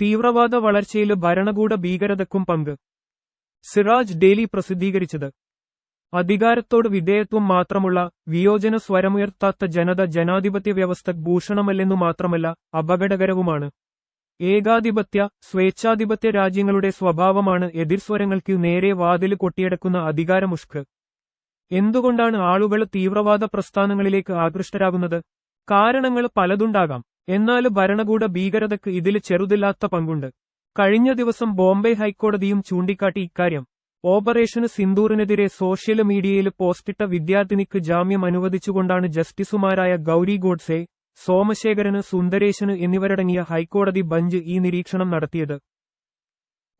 തീവ്രവാദ വളർച്ചയിൽ ഭരണകൂട ഭീകരതക്കും പങ്ക്. സിറാജ് ഡെയിലി പ്രസിദ്ധീകരിച്ചത്. അധികാരത്തോട് വിധേയത്വം മാത്രമുള്ള വിയോജന സ്വരമുയർത്താത്ത ജനത ജനാധിപത്യ വ്യവസ്ഥ ഭൂഷണമല്ലെന്നു മാത്രമല്ല അപകടകരവുമാണ്. ഏകാധിപത്യ സ്വേച്ഛാധിപത്യ രാജ്യങ്ങളുടെ സ്വഭാവമാണ് എതിർസ്വരങ്ങൾക്ക് നേരെ വാതിൽ കൊട്ടിയടക്കുന്ന അധികാരമുഷ്ക്. എന്തുകൊണ്ടാണ് ആളുകൾ തീവ്രവാദ പ്രസ്ഥാനങ്ങളിലേക്ക് ആകൃഷ്ടരാകുന്നത്? കാരണങ്ങൾ പലതുണ്ടാകാം. എന്നാലും ഭരണകൂട ഭീകരതയ്ക്ക് ഇതിൽ ചെറുതില്ലാത്ത പങ്കുണ്ട്. കഴിഞ്ഞ ദിവസം ബോംബെ ഹൈക്കോടതിയും ചൂണ്ടിക്കാട്ടി ഇക്കാര്യം. ഓപ്പറേഷന് സിന്ദൂറിനെതിരെ സോഷ്യൽ മീഡിയയിൽ പോസ്റ്റിട്ട വിദ്യാർത്ഥിനിക്ക് ജാമ്യം അനുവദിച്ചുകൊണ്ടാണ് ജസ്റ്റിസുമാരായ ഗൌരി ഗോഡ്സെ സോമശേഖരന് സുന്ദരേശന് എന്നിവരടങ്ങിയ ഹൈക്കോടതി ബഞ്ച് ഈ നിരീക്ഷണം നടത്തിയത്.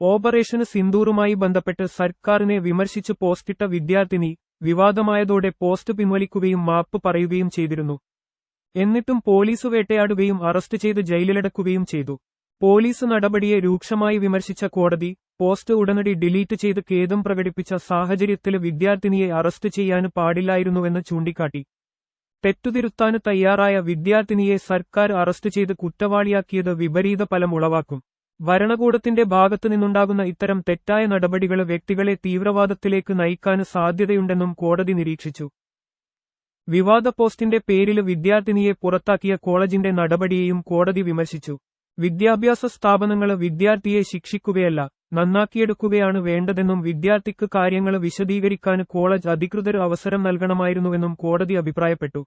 ഓപ്പറേഷന് സിന്ദൂറുമായി ബന്ധപ്പെട്ട് സർക്കാരിനെ വിമർശിച്ച് പോസ്റ്റിട്ട വിദ്യാർത്ഥിനി വിവാദമായതോടെ പോസ്റ്റ് പിൻവലിക്കുകയും മാപ്പ് പറയുകയും ചെയ്തിരുന്നു. എന്നിട്ടും പോലീസ് വേട്ടയാടുകയും അറസ്റ്റ് ചെയ്ത് ജയിലിലടക്കുകയും ചെയ്തു. പോലീസ് നടപടിയെ രൂക്ഷമായി വിമർശിച്ച കോടതി പോസ്റ്റ് ഉടനടി ഡിലീറ്റ് ചെയ്ത് ഖേദം പ്രകടിപ്പിച്ച സാഹചര്യത്തിൽ വിദ്യാർത്ഥിനിയെ അറസ്റ്റ് ചെയ്യാനും പാടില്ലായിരുന്നുവെന്ന് ചൂണ്ടിക്കാട്ടി. തെറ്റുതിരുത്താന് തയ്യാറായ വിദ്യാർത്ഥിനിയെ സർക്കാർ അറസ്റ്റ് ചെയ്ത് കുറ്റവാളിയാക്കിയത് വിപരീത ഫലമുളവാക്കും ഭരണകൂടത്തിന്റെ ഭാഗത്തു നിന്നുണ്ടാകുന്ന ഇത്തരം തെറ്റായ നടപടികൾ വ്യക്തികളെ തീവ്രവാദത്തിലേക്ക് നയിക്കാൻ സാധ്യതയുണ്ടെന്നും കോടതി നിരീക്ഷിച്ചു. വിവാദ പോസ്റ്റിന്റെ പേരിൽ വിദ്യാർത്ഥിനിയെ പുറത്താക്കിയ കോളേജിന്റെ നടപടിയെയും കോടതി വിമർശിച്ചു. വിദ്യാഭ്യാസ സ്ഥാപനങ്ങൾ വിദ്യാർത്ഥിയെ ശിക്ഷിക്കുകയല്ല നന്നാക്കിയെടുക്കുകയാണ് വേണ്ടതെന്നും വിദ്യാർത്ഥിക്ക് കാര്യങ്ങൾ വിശദീകരിക്കാൻ കോളേജ് അധികൃതർ അവസരം നൽകണമായിരുന്നുവെന്നും കോടതി അഭിപ്രായപ്പെട്ടു.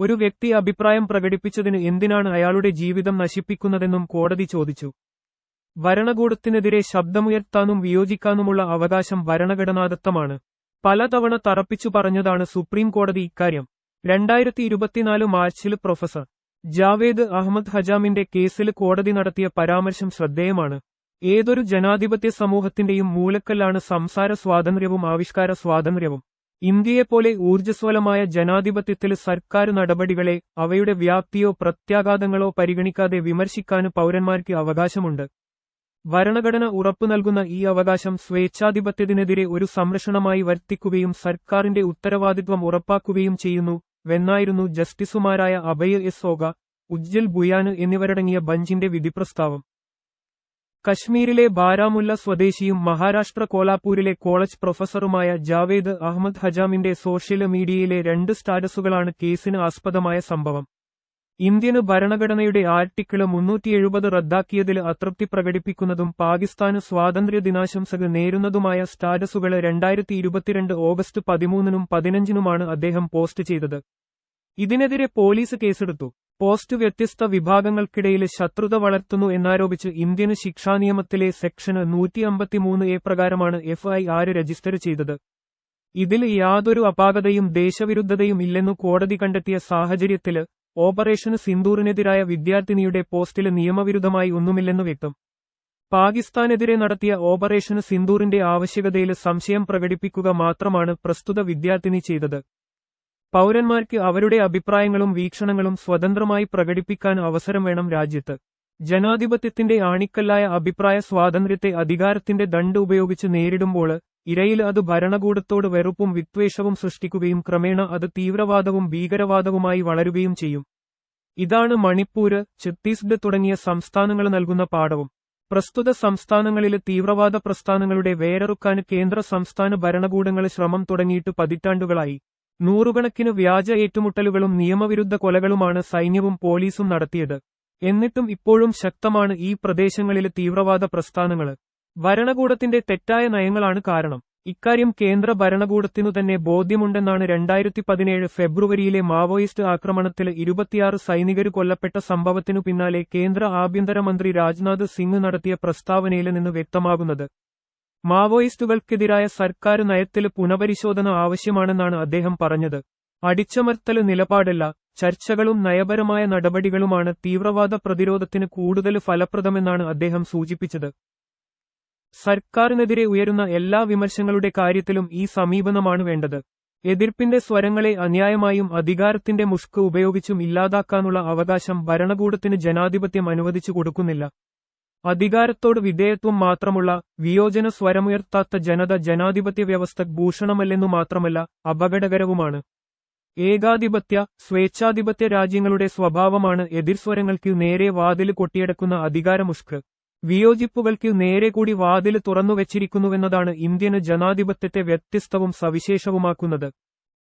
ഒരു വ്യക്തി അഭിപ്രായം പ്രകടിപ്പിച്ചതിന് എന്തിനാണ് അയാളുടെ ജീവിതം നശിപ്പിക്കുന്നതെന്നും കോടതി ചോദിച്ചു. ഭരണകൂടത്തിനെതിരെ ശബ്ദമുയർത്താനും വിയോജിക്കാനുമുള്ള അവകാശം ഭരണഘടനാദത്തമാണ്. പലതവണ തറപ്പിച്ചു പറഞ്ഞതാണ് സുപ്രീം കോടതി ഇക്കാര്യം. രണ്ടായിരത്തി ഇരുപത്തിനാല് മാർച്ചിൽ പ്രൊഫസർ ജാവേദ് അഹമ്മദ് ഹജാമിന്റെ കേസിൽ കോടതി നടത്തിയ പരാമർശം ശ്രദ്ധേയമാണ്. ഏതൊരു ജനാധിപത്യ സമൂഹത്തിന്റെയും മൂലക്കല്ലാണ് സംസാര സ്വാതന്ത്ര്യവും ആവിഷ്കാര സ്വാതന്ത്ര്യവും. ഇന്ത്യയെപ്പോലെ ഊർജസ്വലമായ ജനാധിപത്യത്തിൽ സർക്കാർ നടപടികളെ അവയുടെ വ്യാപ്തിയോ പ്രത്യാഘാതങ്ങളോ പരിഗണിക്കാതെ വിമർശിക്കാനും പൌരന്മാർക്ക് അവകാശമുണ്ട്. ഭരണഘടന ഉറപ്പു നൽകുന്ന ഈ അവകാശം സ്വേച്ഛാധിപത്യത്തിനെതിരെ ഒരു സംരക്ഷണമായി വർത്തിക്കുകയും സർക്കാരിന്റെ ഉത്തരവാദിത്വം ഉറപ്പാക്കുകയും ചെയ്യുന്നു വെന്നായിരുന്നു ജസ്റ്റിസുമാരായ അഭയ എസോഗ ഉജ്ജൽ ബുയാന് എന്നിവരടങ്ങിയ ബഞ്ചിന്റെ വിധിപ്രസ്താവം. കശ്മീരിലെ ബാരാമുല്ല സ്വദേശിയും മഹാരാഷ്ട്ര കോലാപൂരിലെ കോളേജ് പ്രൊഫസറുമായ ജാവേദ് അഹമ്മദ് ഹജാമിന്റെ സോഷ്യൽ മീഡിയയിലെ രണ്ട് സ്റ്റാറ്റസുകളാണ് കേസിന് ആസ്പദമായ സംഭവം. ഇന്ത്യന് ഭരണഘടനയുടെ ആർട്ടിക്കിൾ മുന്നൂറ്റി എഴുപത് റദ്ദാക്കിയതിൽ അതൃപ്തി പ്രകടിപ്പിക്കുന്നതും പാകിസ്ഥാന് സ്വാതന്ത്ര്യ ദിനാശംസകൾ നേരുന്നതുമായ സ്റ്റാറ്റസുകൾ രണ്ടായിരത്തി ഇരുപത്തിരണ്ട് ഓഗസ്റ്റ് പതിമൂന്നിനും പതിനഞ്ചിനുമാണ് അദ്ദേഹം പോസ്റ്റ് ചെയ്തത്. ഇതിനെതിരെ പോലീസ് കേസെടുത്തു. പോസ്റ്റ് വ്യത്യസ്ത വിഭാഗങ്ങൾക്കിടയിൽ ശത്രുത വളർത്തുന്നു എന്നാരോപിച്ച് ഇന്ത്യന് ശിക്ഷാനിയമത്തിലെ സെക്ഷൻ നൂറ്റി അമ്പത്തിമൂന്ന് എ പ്രകാരമാണ് എഫ്ഐആർ രജിസ്റ്റർ ചെയ്തത്. ഇതിൽ യാതൊരു അപാകതയും ദേശവിരുദ്ധതയും ഇല്ലെന്നു കോടതി കണ്ടെത്തിയ സാഹചര്യത്തിൽ ഓപ്പറേഷന് സിന്ദൂറിനെതിരായ വിദ്യാർത്ഥിനിയുടെ പോസ്റ്റിൽ നിയമവിരുദ്ധമായി ഒന്നുമില്ലെന്ന് വ്യക്തം. പാകിസ്ഥാനെതിരെ നടത്തിയ ഓപ്പറേഷന് സിന്ദൂറിന്റെ ആവശ്യകതയിൽ സംശയം പ്രകടിപ്പിക്കുക മാത്രമാണ് പ്രസ്തുത വിദ്യാർത്ഥിനി ചെയ്തത്. പൌരന്മാർക്ക് അവരുടെ അഭിപ്രായങ്ങളും വീക്ഷണങ്ങളും സ്വതന്ത്രമായി പ്രകടിപ്പിക്കാൻ അവസരം വേണം രാജ്യത്ത്. ജനാധിപത്യത്തിന്റെ ആണിക്കല്ലായ അഭിപ്രായ സ്വാതന്ത്ര്യത്തെ അധികാരത്തിന്റെ ദണ്ട് ഉപയോഗിച്ച് നേരിടുമ്പോൾ ഇരയിൽ അത് ഭരണകൂടത്തോട് വെറുപ്പും വിദ്വേഷവും സൃഷ്ടിക്കുകയും ക്രമേണ അത് തീവ്രവാദവും ഭീകരവാദവുമായി വളരുകയും ചെയ്യും. ഇതാണ് മണിപ്പൂര് ഛത്തീസ്ഗഡ് തുടങ്ങിയ സംസ്ഥാനങ്ങൾ നൽകുന്ന പാഠവും. പ്രസ്തുത സംസ്ഥാനങ്ങളിലെ തീവ്രവാദ പ്രസ്ഥാനങ്ങളുടെ വേരറുക്കാൻ കേന്ദ്ര സംസ്ഥാന ഭരണകൂടങ്ങൾ ശ്രമം തുടങ്ങിയിട്ട് പതിറ്റാണ്ടുകളായി. നൂറുകണക്കിന് വ്യാജ ഏറ്റുമുട്ടലുകളും നിയമവിരുദ്ധ കൊലകളുമാണ് സൈന്യവും പോലീസും നടത്തിയത്. എന്നിട്ടും ഇപ്പോഴും ശക്തമാണ് ഈ പ്രദേശങ്ങളിലെ തീവ്രവാദ പ്രസ്ഥാനങ്ങൾ ഭരണകൂടത്തിന്റെ തെറ്റായ നയങ്ങളാണ് കാരണം. ഇക്കാര്യം കേന്ദ്ര ഭരണകൂടത്തിനു തന്നെ ബോധ്യമുണ്ടെന്നാണ് രണ്ടായിരത്തി പതിനേഴ് ഫെബ്രുവരിയിലെ മാവോയിസ്റ്റ് ആക്രമണത്തിൽ ഇരുപത്തിയാറ് സൈനികർ കൊല്ലപ്പെട്ട സംഭവത്തിനു പിന്നാലെ കേന്ദ്ര ആഭ്യന്തരമന്ത്രി രാജ്നാഥ് സിംഗ് നടത്തിയ പ്രസ്താവനയിൽ നിന്ന് വ്യക്തമാകുന്നത്. മാവോയിസ്റ്റുകൾക്കെതിരായ സർക്കാർ നയത്തിൽ പുനപരിശോധന ആവശ്യമാണെന്നാണ് അദ്ദേഹം പറഞ്ഞത്. അടിച്ചമർത്തൽ നിലപാടല്ല ചർച്ചകളും നയപരമായ നടപടികളുമാണ് തീവ്രവാദ പ്രതിരോധത്തിന് കൂടുതൽ ഫലപ്രദമെന്നാണ് അദ്ദേഹം സൂചിപ്പിച്ചത്. സർക്കാരിനെതിരെ ഉയരുന്ന എല്ലാ വിമർശങ്ങളുടെ കാര്യത്തിലും ഈ സമീപനമാണ് വേണ്ടത്. എതിർപ്പിന്റെ സ്വരങ്ങളെ അന്യായമായും അധികാരത്തിന്റെ മുഷ്ക് ഉപയോഗിച്ചും ഇല്ലാതാക്കാനുള്ള അവകാശം ഭരണകൂടത്തിന് ജനാധിപത്യം അനുവദിച്ചു കൊടുക്കുന്നില്ല. അധികാരത്തോട് വിധേയത്വം മാത്രമുള്ള വിയോജന സ്വരമുയർത്താത്ത ജനത ജനാധിപത്യ വ്യവസ്ഥ ഭൂഷണമല്ലെന്നു മാത്രമല്ല അപകടകരവുമാണ്. ഏകാധിപത്യ സ്വേച്ഛാധിപത്യ രാജ്യങ്ങളുടെ സ്വഭാവമാണ് എതിർസ്വരങ്ങൾക്ക് നേരെ വാതിൽ കൊട്ടിയടക്കുന്ന അധികാരമുഷ്ക്. വിയോജിപ്പുകൾക്ക് നേരെ കൂടി വാതിൽ തുറന്നുവച്ചിരിക്കുന്നുവെന്നതാണ് ഇന്ത്യന് ജനാധിപത്യത്തെ വ്യത്യസ്തവും സവിശേഷവുമാക്കുന്നത്.